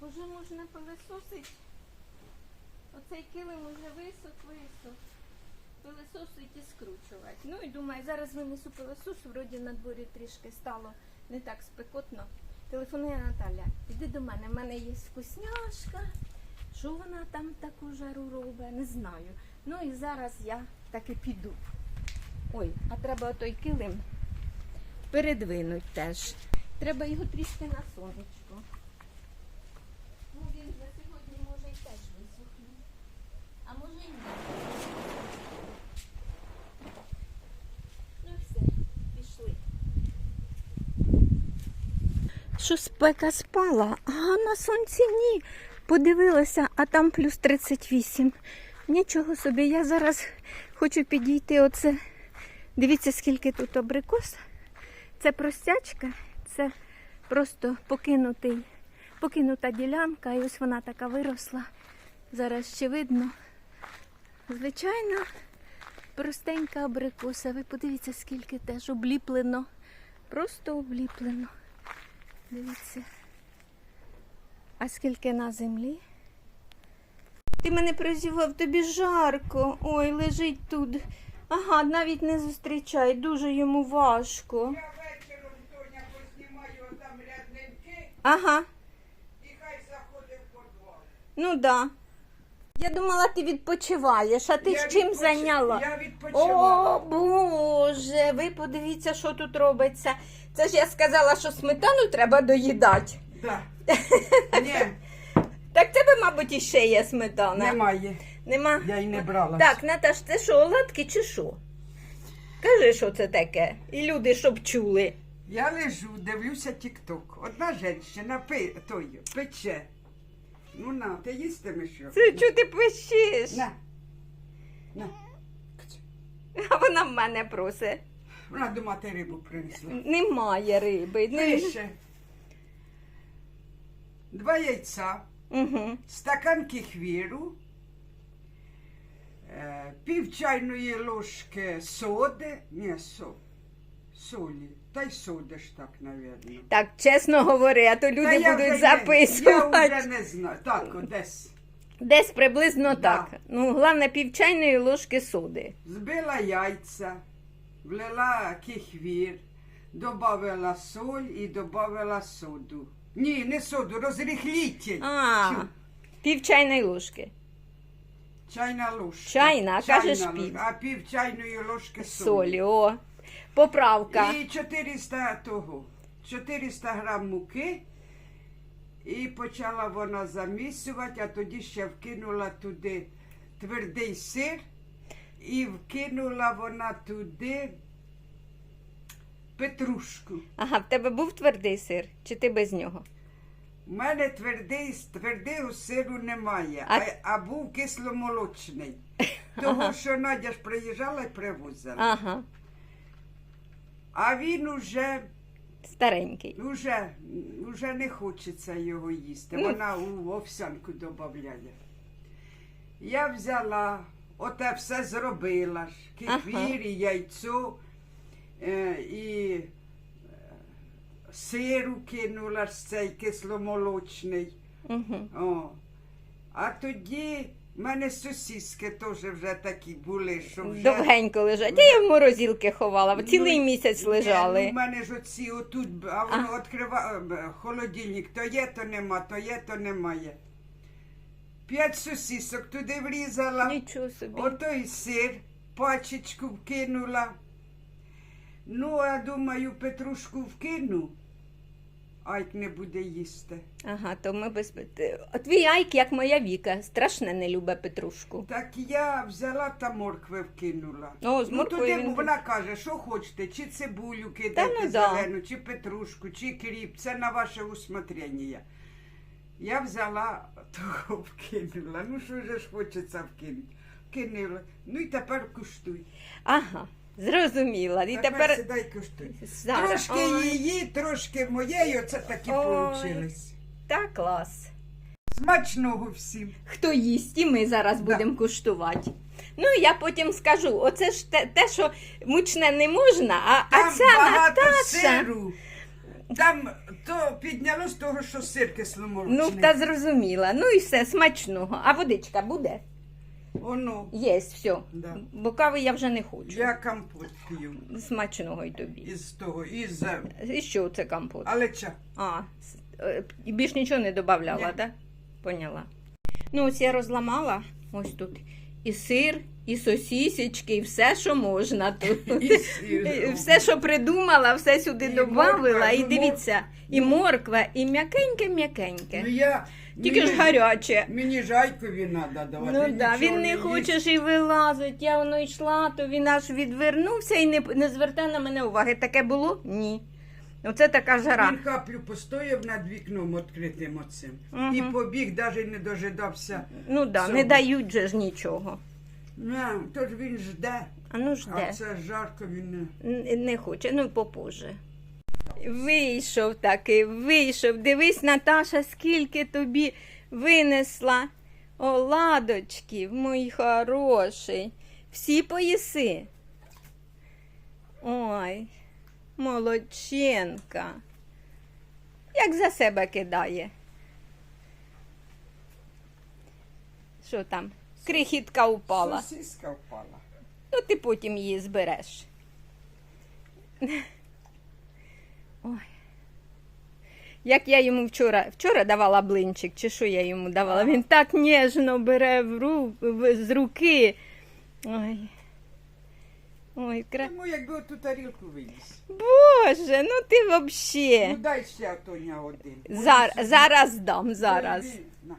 уже можна пилисосить. Оцей килим уже висох, висох. Пилисосить і скручувати. Ну і думаю, зараз винесу пилисос, вроді на дворі трішки стало не так спекотно. Телефонує Наталя, іди до мене, в мене є вкусняшка. Що вона там таку жару робить, не знаю. Ну і зараз я таки піду. Ой, а треба той килим передвинуть теж. Треба його трішки на сонечко. Ну, він за сьогодні може й теж висохне. А може й ні. Ну все, пішли. Що спека спала, а на сонці ні. Подивилася, а там плюс 38. Нічого собі, я зараз хочу підійти оце. Дивіться, скільки тут абрикос. Це простячка, це просто покинутий, покинута ділянка, і ось вона така виросла. Зараз ще видно. Звичайно, простенька абрикоса. Ви подивіться, скільки теж обліплено. Просто обліплено. Дивіться. А скільки на землі? Ти мене прозівав, тобі жарко. Ой, лежить тут. Ага, навіть не зустрічай, дуже йому важко. Я вечором Тоня познімаю там рядненьки Ага, і хай заходить в подвал. ну да. Я думала, ти відпочиваєш, а ти Я з чим відпочи- зайняла? Я відпочивала. О, Боже, ви подивіться, що тут робиться. Це ж я сказала, що сметану треба доїдати. Да. Ні, Так тебе, мабуть, іще є сметана. немає. Нема? Я й не брала. Так, Наташ, це що, оладки чи що? Кажи, що це таке. І люди, щоб чули. Я лежу, дивлюся тік-ток. Одна жінка пи, той, пече. Ну на, ти їстимеш що? Це чого ти пищиш? На. На. А вона в мене просить. Вона дома ти рибу принесла. Немає риби. Не... Пише. Два яйця, Угу. стакан кефіру, е, пів чайної ложки соди, ні, со, солі, та й соди ж так, навірно. Так, чесно говори, а то люди я будуть не- записувати. Я вже не знаю. Так, десь. Десь приблизно Да. так. Ну, головне, пів чайної ложки соди. Збила яйця, влила кефір, додавала соль і додавала соду. Ні, не соду, розріхлітель. А, Чу. пів чайної ложки. Чайна ложка. Чайна, а кажеш пів. А пів чайної ложки солі. Солі, о. Поправка. І 400 того, 400 грам муки. І почала вона замісувати, а тоді ще вкинула туди твердий сир. І вкинула вона туди петрушку. Ага, в тебе був твердий сир, чи ти без нього? У мене твердий, твердого сиру немає, А- а, був кисломолочний. Того, що Надя ж приїжджала і привозила. Ага, А він уже, старенький. уже, уже не хочеться його їсти. Ну. Вона у овсянку додає. Я взяла, оте все зробила ж. Кефір, Ага. і яйцо, е, і е, сиру кинула ж цей кисломолочний. Угу. О. А тоді в мене сосиски теж вже такі були, що вже. Довгенько лежать. Я їх в морозилки ховала, цілий Ну, місяць ну, лежали. в мене ж оці отут, а воно відкриває холодильник, то є, то нема, то є, то немає. П'ять сосисок туди врізала. Нічого собі. Отой сир, пачечку вкинула. Ну, а думаю, петрушку вкину. Айк не буде їсти. Ага, то ми без. От Твій Айк, як моя Віка, страшне не любить петрушку. Так я взяла та моркви вкинула. О, з ну, туди він- вона каже, що хочете, чи цибулю кидайте ну да. зелену, чи петрушку, чи кріп, це на ваше усмотрення. Я взяла того вкинула. Ну що ж ж хочеться вкинути? Вкинула. Ну і тепер куштуй. Ага, зрозуміла. І тепер. сідай куштуй. Зараз. Трошки Ой. її, трошки моєї, оце такі Ой. получились. Та клас. Смачного всім. Хто їсть, і ми зараз Да. будемо куштувати. Ну, я потім скажу, оце ж те, те що мучне не можна, а, а Там ця багато Наташа. сиру. Там то підняло з того, що сир кисломолочний. Ну, та зрозуміла. Ну і все, смачного. А водичка буде? Оно, Є, все. Да. Бо кави я вже не хочу. я компот п'ю Смачного й тобі. із того, із... І що це компот? Але ча. А, с- е, і більш нічого не додавала, Ні. так? Поняла. Ну, ось я розламала ось тут і сир, і сосісечки, і все, що можна тут. І сир. Все, що придумала, все сюди І додавала. морква, І ну, дивіться, і морква, і м'якеньке-м'якеньке. Ну я... Тільки ж гаряче. Мені жайкові треба давати. Ну да, нічого він не їсть. хоче ж і вилазить. Я воно йшла, то він аж відвернувся і не, не звертає на мене уваги. Таке було? Ні. Оце така жара. Він каплю постояв над вікном відкритим оцим. Мгм. І побіг, навіть не дожидався. Ну так, да, Цього. не дають же ж нічого. Ну, тож він жде, А ну а жде. це жарко він не. Н- Не хоче, ну попозже. Вийшов таки, вийшов. Дивись, Наташа, скільки тобі винесла оладочків, мій хороший. Всі поїси. Ой, молодченка. Як за себе кидає. Що там? Крихітка упала. Сосиска впала. Ну, ти потім її збереш. Ой. Як я йому вчора, вчора давала блинчик, чи що я йому давала? Він так ніжно бере в ру, в- з руки. Ой. Ой, кра... Тому якби ту тарілку виніс. Боже, ну ти Ну дай ще Тоня один. Зар, зараз дам, зараз. На,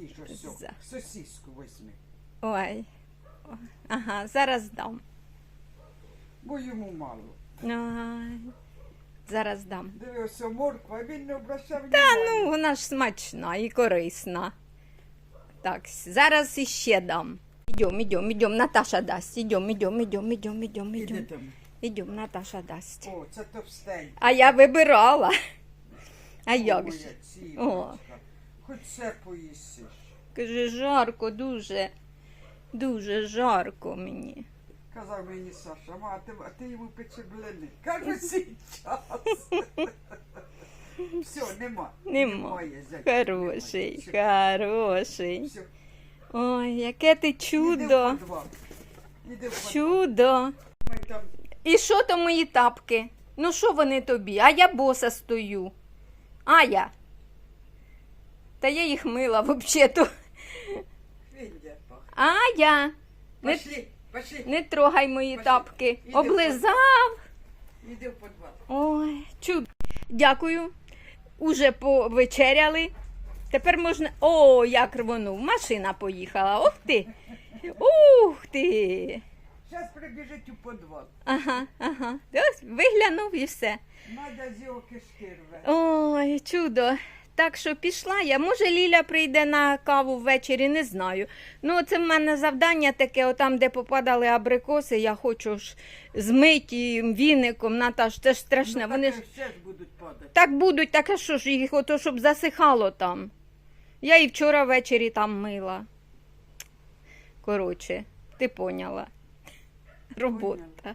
їж ось За- сосиску візьми. Ой. Ага, зараз дам. Бо йому мало. Ой. Зараз дам. Дивився морква, він не обращав Та ну, вона ж смачна і корисна. Так, зараз іще дам. Ідем, ідем, ідем, Наташа дасть. Ідем, ідем, ідем, ідем, ідем, ідем. там. Ідем, Наташа дасть. О, це товстенько. А я вибирала. А як же? ціпочка. Хоч це поїсиш. Каже, жарко дуже. Дуже жарко мені. Казав мені Саша, ма, а ти, а ти йому пече блини. Кажу, сейчас. Все, нема. Нема. Немає, зятя, Хороший, немає. хороший. Все. Ой, яке ти Іди чудо. в підвал. Іди в підвал. Чудо. Ми там І що то мої тапки? Ну що вони тобі? А я боса стою. А я. Та я їх мила взагалі-то. Фіндя пахне. А я. Не, Пошли, пошли. не трогай мої Пошли. тапки. Іди Облизав. Іди в підвал. Ой, чудо. Дякую. Уже повечеряли. Тепер можна. О, як рвонув. Машина поїхала. Ух ти. Ух ти. Зараз прибіжить у підвал. Ага, ага. Ось виглянув і все. Надя з його кишки рве. Ой, чудо. Так що пішла я. Може, Ліля прийде на каву ввечері, не знаю. Ну, це в мене завдання таке, отам, де попадали абрикоси, я хочу ж змити віником, Наташ, це ж страшне. Ну, Вони ж ще ж будуть падати. так будуть, так а що ж їх, ото щоб засихало там. Я і вчора ввечері там мила. Коротше, ти поняла. Робота.